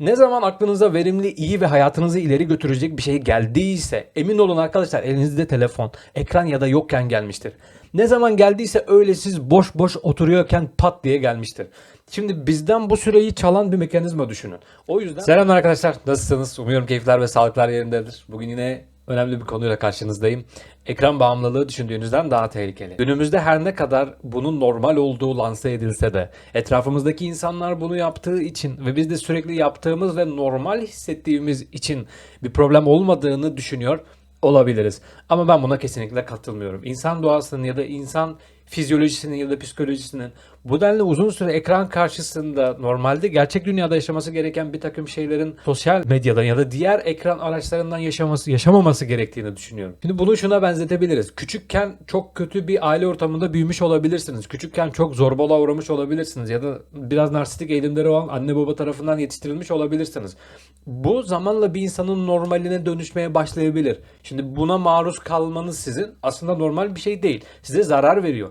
Ne zaman aklınıza verimli, iyi ve hayatınızı ileri götürecek bir şey geldiyse emin olun arkadaşlar elinizde telefon, ekran ya da yokken gelmiştir. Ne zaman geldiyse öyle siz boş boş oturuyorken pat diye gelmiştir. Şimdi bizden bu süreyi çalan bir mekanizma düşünün. O yüzden... Selamlar arkadaşlar. Nasılsınız? Umuyorum keyifler ve sağlıklar yerindedir. Bugün yine önemli bir konuyla karşınızdayım. Ekran bağımlılığı düşündüğünüzden daha tehlikeli. Günümüzde her ne kadar bunun normal olduğu lanse edilse de etrafımızdaki insanlar bunu yaptığı için ve biz de sürekli yaptığımız ve normal hissettiğimiz için bir problem olmadığını düşünüyor olabiliriz. Ama ben buna kesinlikle katılmıyorum. İnsan doğasının ya da insan fizyolojisinin ya da psikolojisinin bu denli uzun süre ekran karşısında normalde gerçek dünyada yaşaması gereken bir takım şeylerin sosyal medyadan ya da diğer ekran araçlarından yaşaması yaşamaması gerektiğini düşünüyorum. Şimdi bunu şuna benzetebiliriz. Küçükken çok kötü bir aile ortamında büyümüş olabilirsiniz. Küçükken çok zorbalığa uğramış olabilirsiniz ya da biraz narsistik eğilimleri olan anne baba tarafından yetiştirilmiş olabilirsiniz. Bu zamanla bir insanın normaline dönüşmeye başlayabilir. Şimdi buna maruz kalmanız sizin aslında normal bir şey değil. Size zarar veriyor.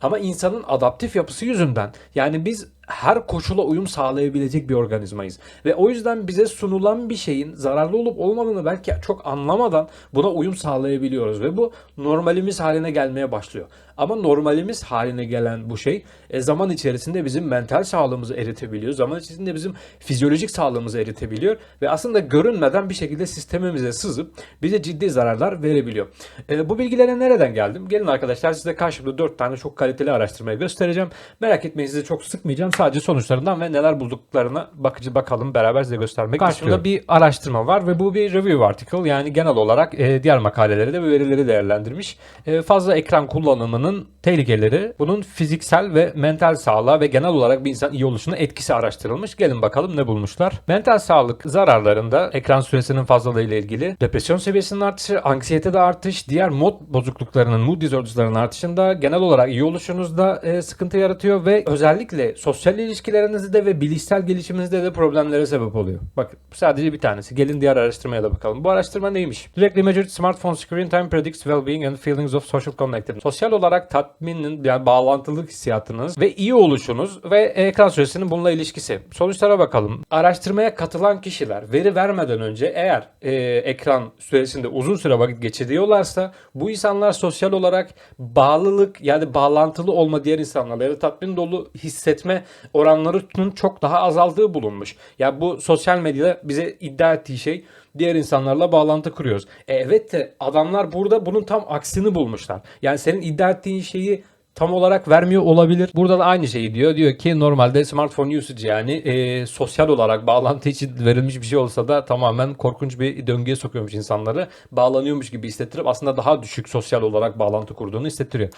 Ama insanın adaptif yapısı yüzünden yani biz her koşula uyum sağlayabilecek bir organizmayız. Ve o yüzden bize sunulan bir şeyin zararlı olup olmadığını belki çok anlamadan buna uyum sağlayabiliyoruz. Ve bu normalimiz haline gelmeye başlıyor. Ama normalimiz haline gelen bu şey e, zaman içerisinde bizim mental sağlığımızı eritebiliyor. Zaman içerisinde bizim fizyolojik sağlığımızı eritebiliyor. Ve aslında görünmeden bir şekilde sistemimize sızıp bize ciddi zararlar verebiliyor. E, bu bilgilere nereden geldim? Gelin arkadaşlar size karşımda 4 tane çok kaliteli araştırmayı göstereceğim. Merak etmeyin sizi çok sıkmayacağım. Sadece sonuçlarından ve neler bulduklarına bakıcı bakalım beraber size göstermek Karşımda istiyorum. bir araştırma var ve bu bir review article yani genel olarak e, diğer makaleleri de ve verileri değerlendirmiş. E, fazla ekran kullanımının tehlikeleri, bunun fiziksel ve mental sağlığa ve genel olarak bir insan iyi oluşuna etkisi araştırılmış. Gelin bakalım ne bulmuşlar. Mental sağlık zararlarında ekran süresinin fazlalığı ile ilgili depresyon seviyesinin artışı, anksiyetede artış, diğer mod bozukluklarının, mood disorders'ların artışında genel olarak iyi oluşunuzda e, sıkıntı yaratıyor ve özellikle sosyal ilişkilerinizde ve bilişsel gelişiminizde de problemlere sebep oluyor. Bu sadece bir tanesi. Gelin diğer araştırmaya da bakalım. Bu araştırma neymiş? Directly measured smartphone screen time predicts well-being and feelings of social connectivity. Sosyal olarak tatminin yani bağlantılılık hissiyatınız ve iyi oluşunuz ve ekran süresinin bununla ilişkisi. Sonuçlara bakalım. Araştırmaya katılan kişiler veri vermeden önce eğer e, ekran süresinde uzun süre vakit geçiriyorlarsa bu insanlar sosyal olarak bağlılık yani bağlantılı olma diğer insanlarla ya da tatmin dolu hissetme oranlarının çok daha azaldığı bulunmuş. Ya bu sosyal medyada bize iddia ettiği şey diğer insanlarla bağlantı kuruyoruz. E evet de adamlar burada bunun tam aksini bulmuşlar. Yani senin iddia ettiğin şeyi tam olarak vermiyor olabilir. Burada da aynı şeyi diyor. Diyor ki normalde smartphone usage yani e, sosyal olarak bağlantı için verilmiş bir şey olsa da tamamen korkunç bir döngüye sokuyormuş insanları. Bağlanıyormuş gibi hissettirip aslında daha düşük sosyal olarak bağlantı kurduğunu hissettiriyor.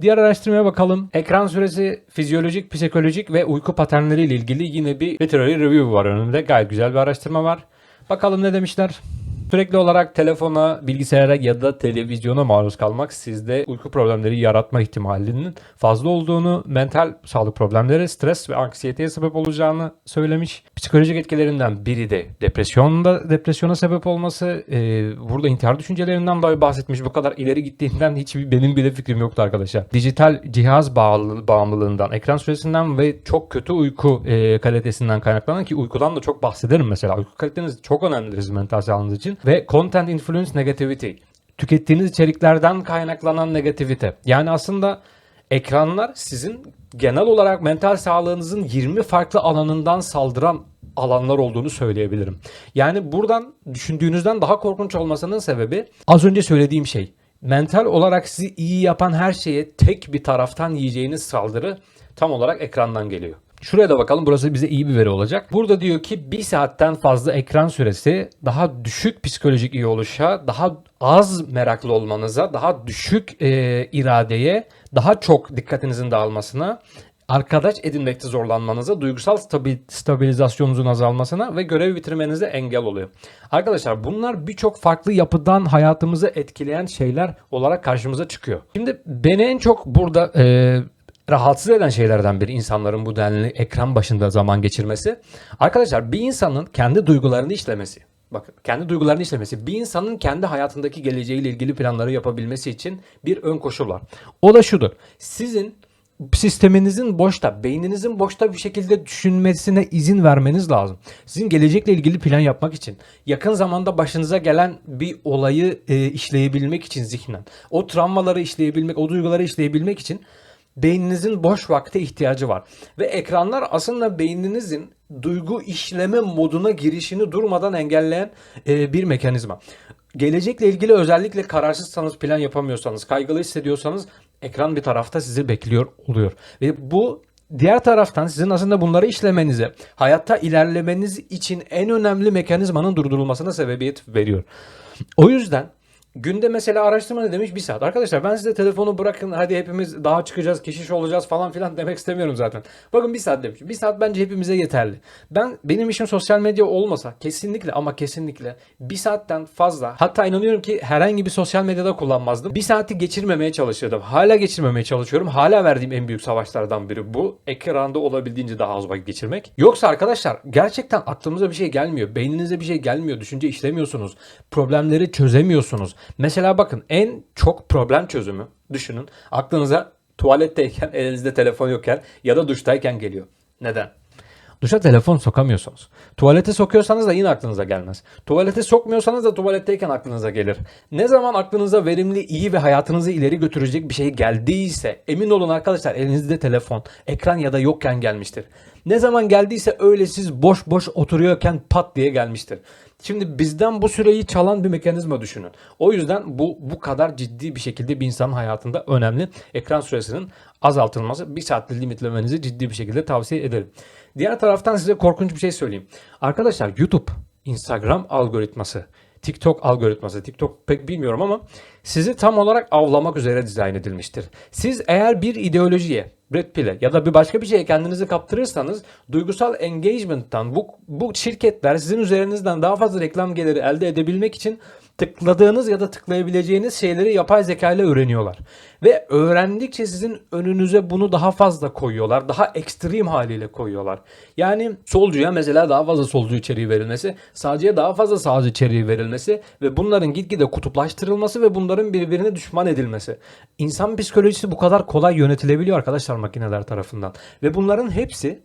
Diğer araştırmaya bakalım. Ekran süresi fizyolojik, psikolojik ve uyku paternleri ile ilgili yine bir literary review var önümde. Gayet güzel bir araştırma var. Bakalım ne demişler? Sürekli olarak telefona, bilgisayara ya da televizyona maruz kalmak sizde uyku problemleri yaratma ihtimalinin fazla olduğunu, mental sağlık problemleri, stres ve anksiyeteye sebep olacağını söylemiş. Psikolojik etkilerinden biri de depresyonda depresyona sebep olması. Ee, burada intihar düşüncelerinden dahi bahsetmiş. Bu kadar ileri gittiğinden hiçbir benim bile fikrim yoktu arkadaşlar. Dijital cihaz bağlı, bağımlılığından, ekran süresinden ve çok kötü uyku e, kalitesinden kaynaklanan ki uykudan da çok bahsederim mesela. Uyku kaliteniz çok önemlidir mental sağlığınız için ve content influence negativity. Tükettiğiniz içeriklerden kaynaklanan negativite. Yani aslında ekranlar sizin genel olarak mental sağlığınızın 20 farklı alanından saldıran alanlar olduğunu söyleyebilirim. Yani buradan düşündüğünüzden daha korkunç olmasının sebebi az önce söylediğim şey. Mental olarak sizi iyi yapan her şeye tek bir taraftan yiyeceğiniz saldırı tam olarak ekrandan geliyor. Şuraya da bakalım. Burası bize iyi bir veri olacak. Burada diyor ki bir saatten fazla ekran süresi daha düşük psikolojik iyi oluşa, daha az meraklı olmanıza, daha düşük e, iradeye, daha çok dikkatinizin dağılmasına, arkadaş edinmekte zorlanmanıza, duygusal stabil, stabilizasyonunuzun azalmasına ve görev bitirmenize engel oluyor. Arkadaşlar bunlar birçok farklı yapıdan hayatımızı etkileyen şeyler olarak karşımıza çıkıyor. Şimdi beni en çok burada e, rahatsız eden şeylerden biri insanların bu denli ekran başında zaman geçirmesi. Arkadaşlar bir insanın kendi duygularını işlemesi. Bakın kendi duygularını işlemesi bir insanın kendi hayatındaki geleceğiyle ilgili planları yapabilmesi için bir ön koşul var. O da şudur. Sizin sisteminizin boşta, beyninizin boşta bir şekilde düşünmesine izin vermeniz lazım. Sizin gelecekle ilgili plan yapmak için, yakın zamanda başınıza gelen bir olayı e, işleyebilmek için zihnen, o travmaları işleyebilmek, o duyguları işleyebilmek için beyninizin boş vakte ihtiyacı var. Ve ekranlar aslında beyninizin duygu işleme moduna girişini durmadan engelleyen e, bir mekanizma. Gelecekle ilgili özellikle kararsızsanız, plan yapamıyorsanız, kaygılı hissediyorsanız ekran bir tarafta sizi bekliyor oluyor. Ve bu diğer taraftan sizin aslında bunları işlemenize, hayatta ilerlemeniz için en önemli mekanizmanın durdurulmasına sebebiyet veriyor. O yüzden Günde mesela araştırma ne demiş? Bir saat. Arkadaşlar ben size telefonu bırakın hadi hepimiz daha çıkacağız, keşiş olacağız falan filan demek istemiyorum zaten. Bakın bir saat demiş. Bir saat bence hepimize yeterli. Ben benim işim sosyal medya olmasa kesinlikle ama kesinlikle bir saatten fazla hatta inanıyorum ki herhangi bir sosyal medyada kullanmazdım. Bir saati geçirmemeye çalışırdım. Hala geçirmemeye çalışıyorum. Hala verdiğim en büyük savaşlardan biri bu. Ekranda olabildiğince daha az vakit geçirmek. Yoksa arkadaşlar gerçekten aklımıza bir şey gelmiyor. Beyninize bir şey gelmiyor. Düşünce işlemiyorsunuz. Problemleri çözemiyorsunuz. Mesela bakın en çok problem çözümü düşünün. Aklınıza tuvaletteyken elinizde telefon yokken ya da duştayken geliyor. Neden? Duşa telefon sokamıyorsunuz. Tuvalete sokuyorsanız da yine aklınıza gelmez. Tuvalete sokmuyorsanız da tuvaletteyken aklınıza gelir. Ne zaman aklınıza verimli, iyi ve hayatınızı ileri götürecek bir şey geldiyse emin olun arkadaşlar elinizde telefon, ekran ya da yokken gelmiştir. Ne zaman geldiyse öyle siz boş boş oturuyorken pat diye gelmiştir. Şimdi bizden bu süreyi çalan bir mekanizma düşünün. O yüzden bu bu kadar ciddi bir şekilde bir insanın hayatında önemli. Ekran süresinin azaltılması, bir saatli limitlemenizi ciddi bir şekilde tavsiye ederim. Diğer taraftan size korkunç bir şey söyleyeyim. Arkadaşlar YouTube, Instagram algoritması, TikTok algoritması, TikTok pek bilmiyorum ama sizi tam olarak avlamak üzere dizayn edilmiştir. Siz eğer bir ideolojiye, Brad Pitt'e ya da bir başka bir şeye kendinizi kaptırırsanız duygusal engagement'tan bu, bu şirketler sizin üzerinizden daha fazla reklam geliri elde edebilmek için tıkladığınız ya da tıklayabileceğiniz şeyleri yapay zeka ile öğreniyorlar. Ve öğrendikçe sizin önünüze bunu daha fazla koyuyorlar. Daha ekstrem haliyle koyuyorlar. Yani solcuya mesela daha fazla solcu içeriği verilmesi, sağcıya daha fazla sağcı içeriği verilmesi ve bunların gitgide kutuplaştırılması ve bunların birbirine düşman edilmesi. İnsan psikolojisi bu kadar kolay yönetilebiliyor arkadaşlar makineler tarafından. Ve bunların hepsi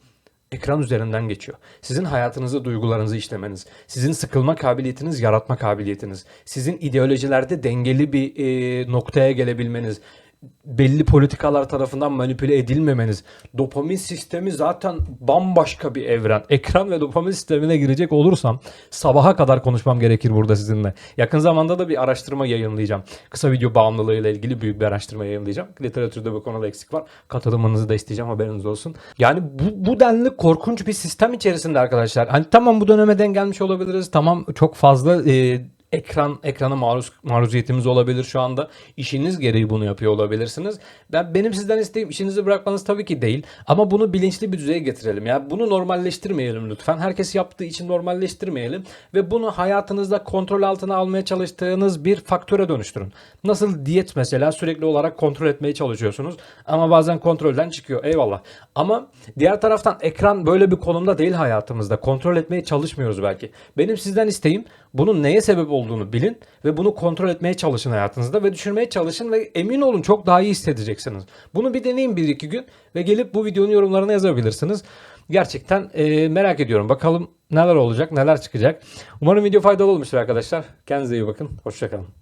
ekran üzerinden geçiyor. Sizin hayatınızı, duygularınızı işlemeniz, sizin sıkılma kabiliyetiniz, yaratma kabiliyetiniz, sizin ideolojilerde dengeli bir e, noktaya gelebilmeniz, belli politikalar tarafından manipüle edilmemeniz. Dopamin sistemi zaten bambaşka bir evren. Ekran ve dopamin sistemine girecek olursam sabaha kadar konuşmam gerekir burada sizinle. Yakın zamanda da bir araştırma yayınlayacağım. Kısa video bağımlılığıyla ilgili büyük bir araştırma yayınlayacağım. Literatürde bu konuda eksik var. Katılımınızı da isteyeceğim haberiniz olsun. Yani bu, bu denli korkunç bir sistem içerisinde arkadaşlar. Hani tamam bu döneme denk gelmiş olabiliriz. Tamam çok fazla e, ekran ekrana maruz maruziyetimiz olabilir şu anda. İşiniz gereği bunu yapıyor olabilirsiniz. Ben benim sizden isteğim işinizi bırakmanız tabii ki değil ama bunu bilinçli bir düzeye getirelim. Ya bunu normalleştirmeyelim lütfen. Herkes yaptığı için normalleştirmeyelim ve bunu hayatınızda kontrol altına almaya çalıştığınız bir faktöre dönüştürün. Nasıl diyet mesela sürekli olarak kontrol etmeye çalışıyorsunuz ama bazen kontrolden çıkıyor. Eyvallah. Ama diğer taraftan ekran böyle bir konumda değil hayatımızda. Kontrol etmeye çalışmıyoruz belki. Benim sizden isteğim bunun neye sebep olduğunu bilin ve bunu kontrol etmeye çalışın hayatınızda ve düşürmeye çalışın ve emin olun çok daha iyi hissedeceksiniz. Bunu bir deneyin bir iki gün ve gelip bu videonun yorumlarına yazabilirsiniz. Gerçekten e, merak ediyorum. Bakalım neler olacak, neler çıkacak. Umarım video faydalı olmuştur arkadaşlar. Kendinize iyi bakın. Hoşçakalın.